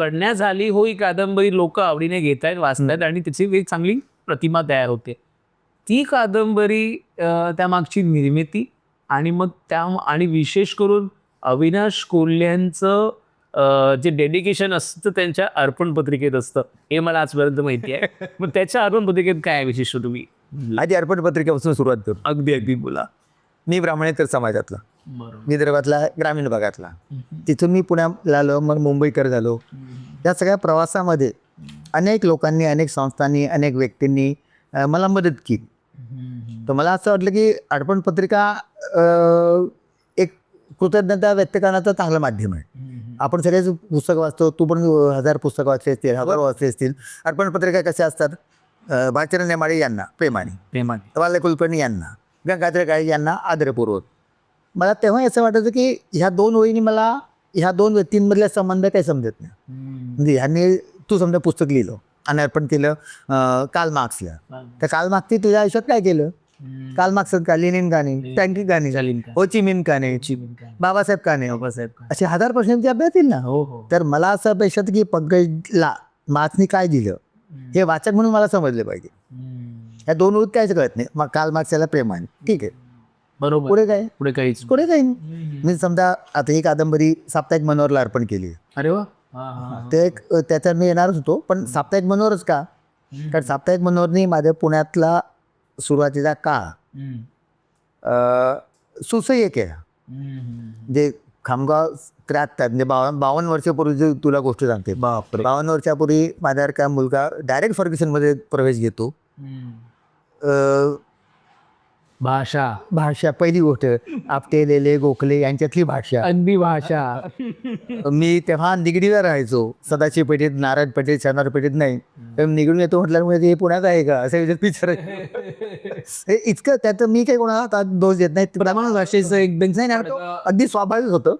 कन्या झाली हो ही कादंबरी लोक आवडीने घेत आहेत वाचतायत आणि त्याची एक चांगली प्रतिमा तयार होते. ती कादंबरी त्यामागची निर्मिती आणि मग त्या आणि विशेष करून अविनाश कोल्ह्यांचं जे डेडिकेशन असतं त्यांच्या अर्पण पत्रिकेत असतं. हे मला आजपर्यंत माहिती आहे. मग त्याच्या अर्पण पत्रिकेत काय आहे विशिष्ट तुम्ही? आधी अर्पण पत्रिकेपासून सुरुवात करू. अगदी अगदी बोला. मी ब्राह्मणेतर समाजातला. विदर्भातला ग्रामीण भागातला. तिथून मी पुण्याला आलो मग मुंबईकर झालो. या सगळ्या प्रवासामध्ये अनेक लोकांनी अनेक संस्थांनी अनेक व्यक्तींनी मला मदत केली. तर मला असं वाटलं की अर्पण पत्रिका एक कृतज्ञता व्यक्त करण्याचं चांगलं माध्यम आहे. आपण सगळेच पुस्तकं वाचतो तू पण हजार पुस्तकं वाचले असतील हजार वाचले असतील. अर्पण पत्रिका कशा असतात? भास्करन नेमाडे यांना प्रेमाने. प्रेमाने. वाल्य कुलकर्णी यांना गंगाधर काळे यांना आदरपूर्वक. मला तेव्हा असं वाटायचं की ह्या दोन ओळींनी मला ह्या दोन व्यक्तींमधला संबंध काही समजत नाही. म्हणजे ह्यांनी तू समजा पुस्तक लिहिलं आणि अर्पण केलं काल मार्क्सला तर काल मार्क्सने तुझ्या आयुष्यात काय केलं? काल मार्क्स का लेनिन गाणे टँकी गाणे चालेल का? हो चिमिन काने बाबासाहेब काने बाबासाहेब असे हजार प्रश्नांचे अभ्यास येईल ना? हो हो. तर मला असं अपेक्षा की पंकजला मार्क्सनी काय दिलं? हे वाचक म्हणून मला समजले पाहिजे. ह्या दोन ओळीत काहीच कळत नाही. मग काल मार्क्स याला प्रेमान ठीक आहे. बरोबर. पुढे काय? पुढे काहीच पुढे काही नाही. मी समजा आता ही कादंबरी साप्ताहिक मनोहरला अर्पण केली. अरे वा. हा, हा, हा. ते एक त्याच्यात मी येणारच होतो पण साप्ताहिक मनोहरच का? कारण साप्ताहिक मनोहरनी माझ्या पुण्यातला सुरुवातीचा काळ हम्म. अं, सुसह्य केला हम्म. जे खामगाव त्र्याहत्तर म्हणजे बावन्न बावन्न वर्षापूर्वी तुला गोष्ट सांगते. बापरे. बावन्न वर्षापूर्वी माझ्यासारखा मुलगा डायरेक्ट फर्ग्युसनमध्ये प्रवेश घेतो. हम्म. अं, भाषा. भाषा पहिली गोष्ट आपटे लेले गोखले यांच्यातली भाषा. अगदी भाषा. मी तेव्हा निगडीला राहायचो. सदाशिव पेठेत नारायण पेठेत शनिवार पेठेत नाही. तर निगडून येतो म्हटल्यामुळे हे पुण्यात आहे का? असं विचार विचार इतकं त्यात मी काही कोणाला दोष देत नाही. प्रमाण भाषेचं एकदम नाही, अगदी स्वाभाविक होतं.